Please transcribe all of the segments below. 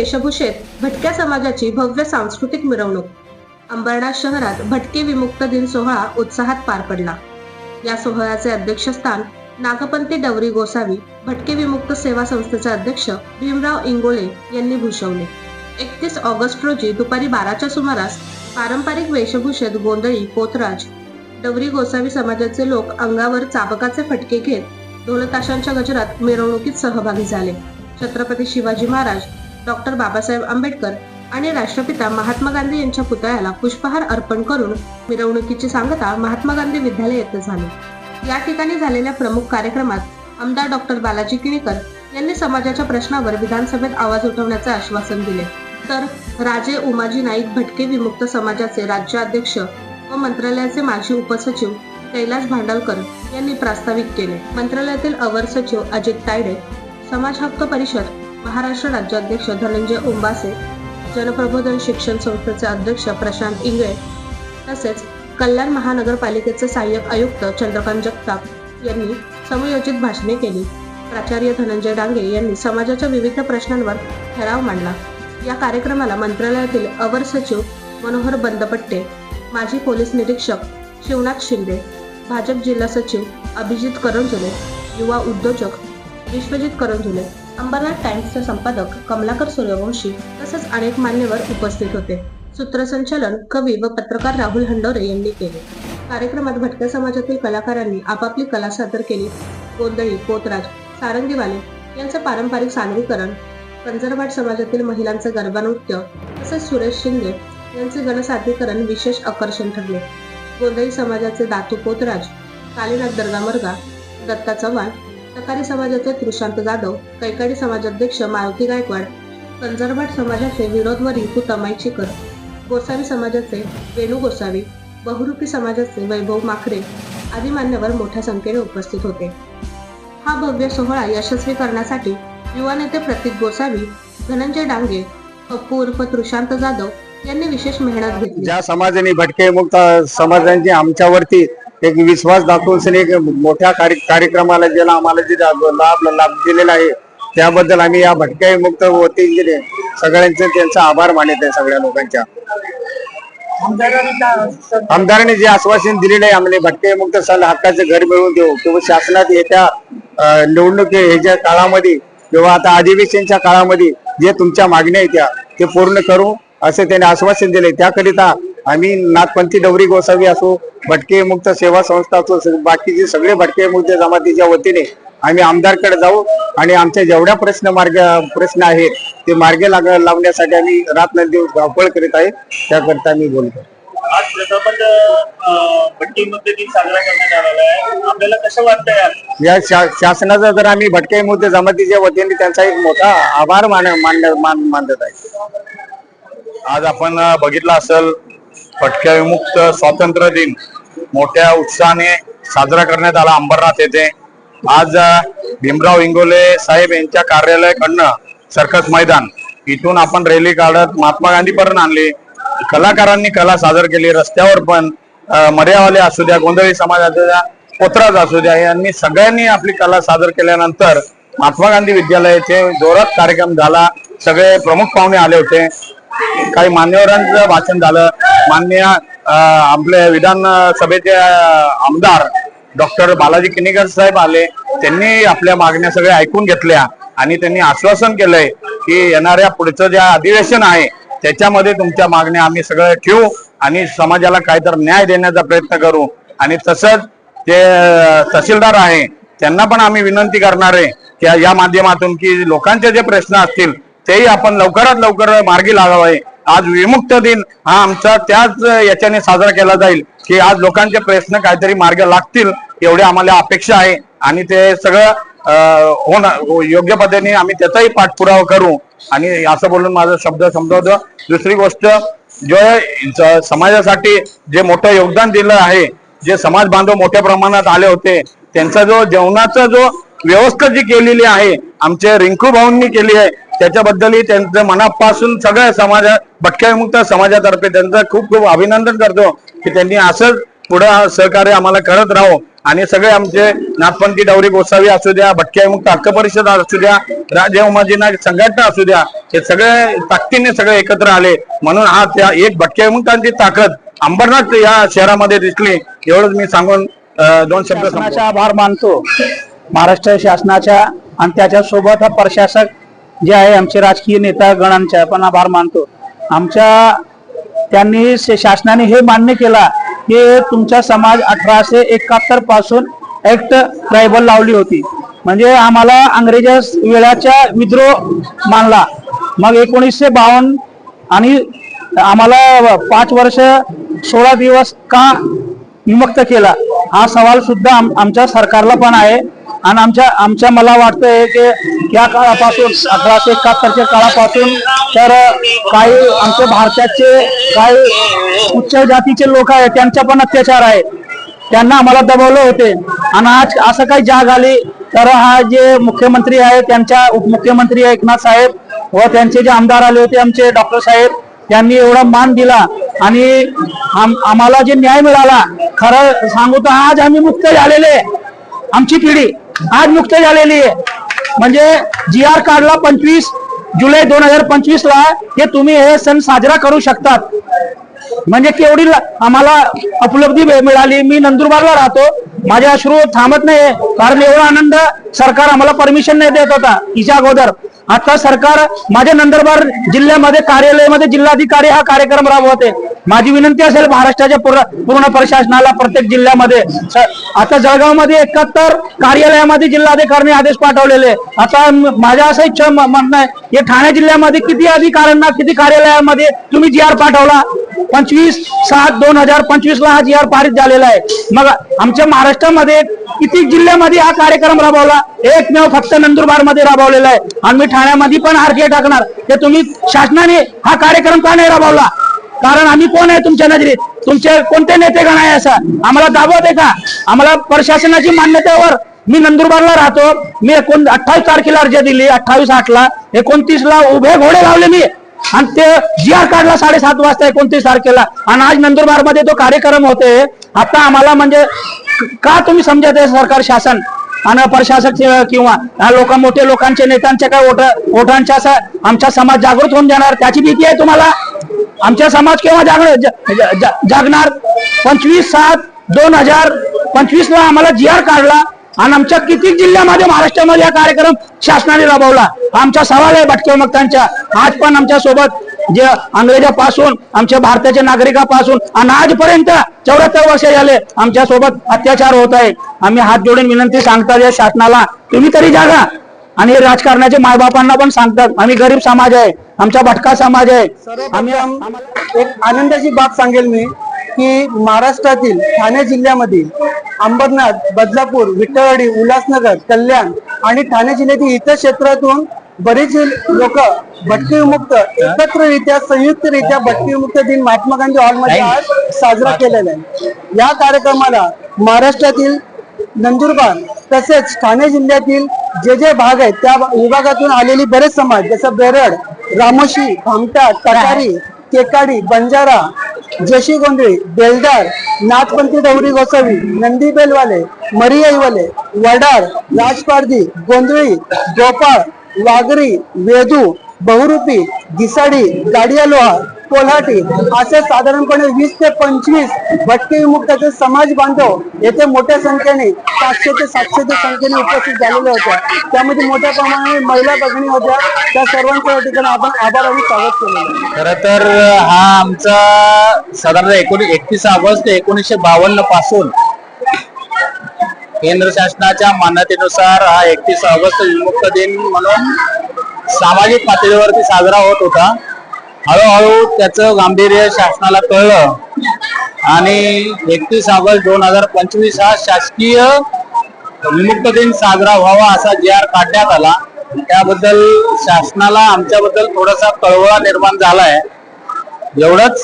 वेशभूषेत भटक्या समाजाची भव्य सांस्कृतिक मिरवणूक. अंबरनाथ शहरात भटके विमुक्त दिन सोहळा उत्साहात पार पडला. या सोहळ्याचे अध्यक्षस्थान नागपंथी डवरी गोसावी भटके विमुक्त सेवा संस्थेचे अध्यक्ष भीमराव इंगोले यांनी भूषवले. एकतीस ऑगस्ट रोजी दुपारी बाराच्या सुमारास पारंपरिक वेशभूषेत गोंधळी पोतराज डवरी गोसावी समाजाचे लोक अंगावर चाबकाचे फटके घेत ढोलताशांच्या गजरात मिरवणुकीत सहभागी झाले. छत्रपती शिवाजी महाराज डॉक्टर बाबासाहेब आंबेडकर आणि राष्ट्रपिता महात्मा गांधी यांच्या पुतळ्याला पुष्पहार अर्पण करून मिरवणुकीची सांगता महात्मा गांधी विद्यालय येथे झाली. या ठिकाणी झालेल्या प्रमुख कार्यक्रमात आमदार डॉक्टर बालाजी किणीकर यांनी समाजाच्या प्रश्नावर विधानसभेत आवाज उठवण्याचे आश्वासन दिले. तर राजे उमाजी नाईक भटके विमुक्त समाजाचे राज्याध्यक्ष व मंत्रालयाचे माजी उपसचिव कैलास भांडालकर यांनी प्रास्ताविक केले. मंत्रालयातील अवर सचिव अजित तायडे समाज हक्क परिषद महाराष्ट्र राज्याध्यक्ष धनंजय उंबासे जनप्रबोधन शिक्षण संस्थेचे अध्यक्ष प्रशांत इंगळे तसेच कल्याण महानगरपालिकेचे सहाय्यक आयुक्त चंद्रकांत जगताप यांनी समयोजित भाषणे केली. प्राचार्य धनंजय डांगे यांनी समाजाच्या विविध प्रश्नांवर ठराव मांडला. या कार्यक्रमाला मंत्रालयातील अवर सचिव मनोहर बंदपट्टे माजी पोलीस निरीक्षक शिवनाथ शिंदे भाजप जिल्हा सचिव अभिजित करंजुले युवा उद्योजक विश्वजित करंजुले अंबरनाथ टाइम्सचे संपादक कमलाकर सूर्यवंशी तसेच अनेक मान्यवर उपस्थित होते. सूत्रसंचालन कवी व पत्रकार राहुल हंडोरे यांनी केले. कार्यक्रमात भटक्या समाजातील कलाकारांनी आपापली कला सादर केली. गोंधळी पोतराज सारंगीवाले यांचं पारंपरिक सादरीकरण कंजरवाड समाजातील महिलांचे गरबा नृत्य तसेच सुरेश शिंदे यांचे गणसादरीकरण विशेष आकर्षण ठरले. गोंधळी समाजाचे दातू पोतराज कालीनाथ दर्गामर्गा दत्ता चव्हाण तकारी समाजाचे कृषांत जाधव कैकाडी समाजाध्यक्ष मारुती गायकवाड कंजरवाड समाजाचे विनोदवरी व चिकर गोसावी समाजाचे वेणू गोसावी बहुरूपी समाजाचे वैभव माखरे आदी मान्यवर मोठ्या संख्येने उपस्थित होते. हा भव्य सोहळा यशस्वी करण्यासाठी युवा नेते प्रतीक गोसावी धनंजय डांगे पप्पू उर्फ तृशांत जाधव यांनी विशेष मेहनत घेतली. ज्या समाजाने भटके मुक्त समाजांची आमच्यावरती एक विश्वास दाखवून एक मोठ्या कार्य- कार्यक्रमाला ज्याला आम्हाला जे लाभ लाभ दिलेला आहे त्याबद्दल आम्ही या भटक्या मुक्त होते सगळ्यांचे त्यांचा आभार मानत आहे सगळ्या लोकांच्या. आमदारांनी जे आश्वासन दिलेलं आहे आम्हाला भटके मुक्त सल हक्काचे घर मिळवून देऊ. किंवा शासनात येत्या अं, निवडणुकी ह्याच्या काळामध्ये किंवा आता अधिवेशनच्या काळामध्ये जे तुमच्या मागण्या आहेत त्या ते पूर्ण करू असे त्यांनी आश्वासन दिले त्याकरिता आम्ही नाथपंथी डवरी गोसावी असो भटके मुक्त सेवा संस्था असो बाकीचे सगळे भटके मुक्त जमातीच्या वतीने आम्ही आमदारकडे जाऊ आणि आमच्या जेवढ्या प्रश्न मार्ग प्रश्न आहेत ते मार्गे लाग लावण्यासाठी आम्ही रात दिवस धावपळ करीत आहे. त्याकरिता मी बोलतो. आज या शा- शासनाचा जर आम्ही भटके मुक्त जमातीच्या वतीने त्यांचा एक मोठा आभार मान मान मान- मानत आहे. आज आपण बघितलं असेल फटक्या विमुक्त स्वातंत्र्य दिन मोठ्या उत्साहाने साजरा करण्यात आला अंबरनाथ येथे. आज भीमराव इंगोले साहेब यांच्या कार्यालयाकडनं सर्कस मैदान. इथून आपण रॅली काढत महात्मा गांधी पर्यंत आणली. कलाकारांनी कला सादर केली. रस्त्यावर पण मर्यावाले असू द्या गोंधळी समाजाच्या पोत्राज असू द्या यांनी सगळ्यांनी आपली कला सादर केल्यानंतर महात्मा गांधी विद्यालयाचे जोरात कार्यक्रम झाला. सगळे प्रमुख पाहुणे आले होते. काही मान्यवरांचं भाषण झालं. मान्य आपले विधान सभेचे आमदार डॉक्टर बालाजी किनीकर साहेब आले. त्यांनी आपल्या मागण्या सगळ्या ऐकून घेतल्या आणि त्यांनी आश्वासन केलंय की येणाऱ्या पुढचं जे अधिवेशन आहे त्याच्यामध्ये तुमच्या मागण्या आम्ही सगळं ठेवू आणि समाजाला काहीतरी न्याय देण्याचा प्रयत्न करू. आणि तसंच जे तहसीलदार आहे त्यांना पण आम्ही विनंती करणार आहे की या माध्यमातून की लोकांचे जे प्रश्न असतील तेही आपण लवकरात लवकर मार्गी लागावे. आज विमुक्त दिन हा आमचा त्याच याच्याने साजरा केला जाईल की आज लोकांचे प्रश्न काहीतरी मार्ग लागतील एवढी आम्हाला अपेक्षा आहे. आणि ते सगळं होणार होणं योग्य पद्धतीने आम्ही त्याचाही पाठपुरावा करू. आणि असं बोलून माझा शब्द समजावतो दुसरी गोष्ट जो समाजासाठी जे मोठं योगदान दिलं आहे जे समाज बांधव मोठ्या प्रमाणात आले होते त्यांचा जो जेवणाचा जो व्यवस्था जी केलेली आहे आमचे रिंकू भाऊंनी केली आहे. त्याच्याबद्दलही त्यांचं मनापासून सगळ्या समाज भटक्या मुक्त समाजातर्फे त्यांचं खूप खूप अभिनंदन करतो की त्यांनी असंच पुढं सहकार्य आम्हाला करत राहो. आणि सगळे आमचे नाथपंथी डवरी गोसावी असू द्या भटक्या मुक्त हक्क परिषद असू द्या राजे उमाजीनाथ संघटना असू द्या हे सगळे ताकदीने सगळे एकत्र आले. म्हणून आज त्या एक भटक्या विमुक्तांची ताकद अंबरनाथ या शहरामध्ये दिसली. एवढंच मी सांगून दोन शब्द आभार मानतो. महाराष्ट्र शासनाच्या आणि त्याच्यासोबत हा प्रशासक जे आहे आमचे राजकीय नेता गणांच्या पण आभार मानतो. आमच्या त्यांनी शासनाने हे मान्य केला की तुमचा समाज अठराशे एकाहत्तरपासून ऍक्ट ट्रायबल लावली होती. म्हणजे आम्हाला अंग्रेजा वेळाच्या विद्रोह मानला. मग एकोणीसशे बावन्न आणि आम्हाला पाच वर्ष सोळा दिवस का विमुक्त केला. हा सवाल सुद्धा आम- आमच्या सरकारला पण आहे. आणि आमच्या आमच्या मला वाटतंय की या काळापासून अठराशे एकाहत्तरच्या काळापासून तर काही आमच्या भारताचे काही उच्च जातीचे लोक आहेत त्यांचा पण अत्याचार आहे. त्यांना आम्हाला दबवलं होते. आणि आज असं काही जाग आली तर हा जे मुख्यमंत्री आहे त्यांच्या उपमुख्यमंत्री एकनाथ साहेब व त्यांचे जे आमदार आले होते आमचे डॉक्टर साहेब त्यांनी एवढा मान दिला आणि आम्हाला जे न्याय मिळाला खरं सांगू तर आज आम्ही मुक्त झालेले. आमची पिढी आज मुक्त झालेली आहे. म्हणजे जी आर कार्डला पंचवीस जुलै दोन हजार पंचवीस ला हे तुम्ही हे सण साजरा करू शकतात. म्हणजे केवढी आम्हाला उपलब्धी मिळाली. मी नंदुरबारला राहतो. माझे अश्रू थांबत नाही कारण एवढा आनंद सरकार आम्हाला परमिशन नाही देत होता. हिच्या अगोदर. आता सरकार माझ्या नंदुरबार जिल्ह्यामध्ये कार्यालयामध्ये जिल्हाधिकारी हा कार्यक्रम राबवते माझी विनंती असेल महाराष्ट्राच्या पूर्ण पूर्ण प्रशासनाला प्रत्येक जिल्ह्यामध्ये. आता जळगावमध्ये एकाहत्तर कार्यालयामध्ये जिल्हाधिकाऱ्यांनी आदेश पाठवलेले. आता माझ्या असं इच्छा म्हणणं आहे ठाणे जिल्ह्यामध्ये किती अधिकाऱ्यांना किती कार्यालयामध्ये तुम्ही जी आर पाठवला? पंचवीस सात दोन हजार पंचवीस ला हा जी आर पारित झालेला आहे. मग आमच्या महाराष्ट्रामध्ये किती जिल्ह्यामध्ये हा कार्यक्रम राबवला? एकमेव फक्त नंदुरबारमध्ये राबवलेला आहे. आणि मी ठाण्यामध्ये पण आरटीआय टाकणार. ते तुम्ही शासनाने हा कार्यक्रम का नाही राबवला? कारण आम्ही कोण आहे तुमच्या नजरेत? तुमचे कोणते नेते गण आहे असं? आम्हाला दाबवत आहे का? आम्हाला प्रशासनाची मान्यतेवर मी नंदुरबारला राहतो. मी एकोण अठ्ठावीस तारखेला अर्ज दिली. अठ्ठावीस आठला. एकोणतीस ला उभे घोडे लावले मी. आणि ते जी आर काढला साडेसात वाजता एकोणतीस तारखेला. आणि आज नंदुरबारमध्ये तो कार्यक्रम होते. आता आम्हाला म्हणजे का तुम्ही समजत आहे सरकार शासन? आणि प्रशासक किंवा ह्या लोक मोठे लोकांचे नेत्यांच्या काय ओठ ओठांच्या आमचा समाज जागृत होऊन जाणार? त्याची भीती आहे तुम्हाला? आमचा समाज केव्हा जागृत जागणार? पंचवीस सात दोन हजार पंचवीस ला आम्हाला जी आर काढला आणि आमच्या किती जिल्ह्यामध्ये महाराष्ट्रामध्ये हा कार्यक्रम शासनाने राबवला? आमचा सवाल आहे भटके मक्तांच्या आज पण आमच्यासोबत जे अंग्रेजापासून आमच्या भारताच्या नागरिकापासून आणि आजपर्यंत चौऱ्याहत्तर वर्ष झाले आमच्यासोबत अत्याचार होत आहे आम्ही हात जोडून विनंती सांगतात या शासनाला तुम्ही तरी जागा. आणि हे राजकारणाचे मायबापांना पण सांगतात आम्ही गरीब समाज आहे आमचा भटका समाज आहे. आम्ही एक आनंदाची बाब सांगेल मी. की महाराष्ट्रातील ठाणे जिल्ह्यामधील अंबरनाथ बदलापूर विठ्ठलवाडी उल्हासनगर कल्याण आणि ठाणे जिल्ह्यातील इतर क्षेत्रातून बरेच लोक भटके विमुक्त एकत्ररित्या संयुक्तरित्या भटके विमुक्त दिन महात्मा गांधी हॉलमध्ये आज साजरा केलेला आहे. या कार्यक्रमाला महाराष्ट्रातील नंदुरबार तसेच ठाणे जिल्ह्यातील जे जे भाग आहेत त्या विभागातून आलेली बरेच समाज जसं बेरड रामोशी भामटा तटारी केकाडी बंजारा जशी गोंधळी बेलदार नाथपंथी डवरी गोसावी नंदी बेलवाले मरियाईवाले वडार राजपारधी गोंधळी गोपाळ वागरी वेदू बहुरूपी दिसाडी गाडिया लोहा कोल्हाटी असे साधारणपणे वीस ते पंचवीस भटके विमुक्ताचे समाज बांधव येथे मोठ्या संख्येने पाचशे ते सातशे ते संख्येने उपस्थित झालेल्या होत्या. त्यामध्ये मोठ्या प्रमाणाने महिला भगिनी होत्या. त्या सर्वांच्या या ठिकाणी आपण आभार आणि स्वागत केलं खर तर हा आमचा साधारण एकोणी एकतीस ऑगस्ट एकोणीसशे बावन्नपासून केंद्र शासनाच्या मान्यतेनुसार हा एकतीस ऑगस्ट विमुक्त दिन म्हणून सामाजिक पातळीवरती साजरा होत होता. हळूहळू त्याचं गांभीर्य शासनाला कळलं. आणि एकतीस ऑगस्ट दोन हजार पंचवीस हा शासकीय विमुक्त दिन साजरा व्हावा असा जी आर काढण्यात आला. त्याबद्दल शासनाला आमच्याबद्दल थोडासा कळवळा निर्माण झालाय. एवढंच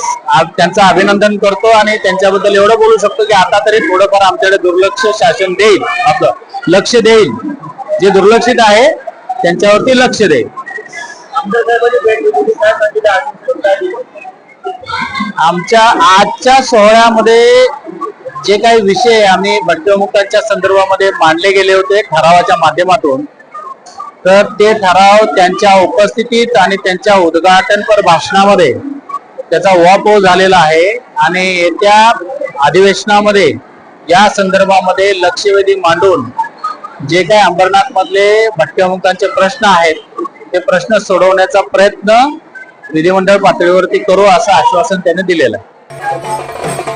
त्यांचं अभिनंदन करतो आणि त्यांच्याबद्दल एवढं बोलू शकतो की आता तरी थोडंफार आमच्याकडे दुर्लक्ष शासन देईल. आपलं लक्ष देईल. जे दुर्लक्षित आहे त्यांच्यावरती लक्ष देईल. आमच्या आजच्या सोहळ्यामध्ये जे काही विषय आम्ही भटक्यामुक्तांच्या संदर्भामध्ये मांडले गेले होते ठरावाच्या माध्यमातून तर ते ठराव त्यांच्या उपस्थितीत आणि त्यांच्या उद्घाटनपर भाषणामध्ये त्याचा वापो झालेला आहे. आणि येत्या अधिवेशनामध्ये या संदर्भामध्ये लक्षवेधी मांडून जे काही अंबरनाथ मधले प्रश्न आहेत ते प्रश्न सोडवण्याचा प्रयत्न विधिमंडळ पातळीवरती करू असं आश्वासन त्यांनी दिलेलं आहे.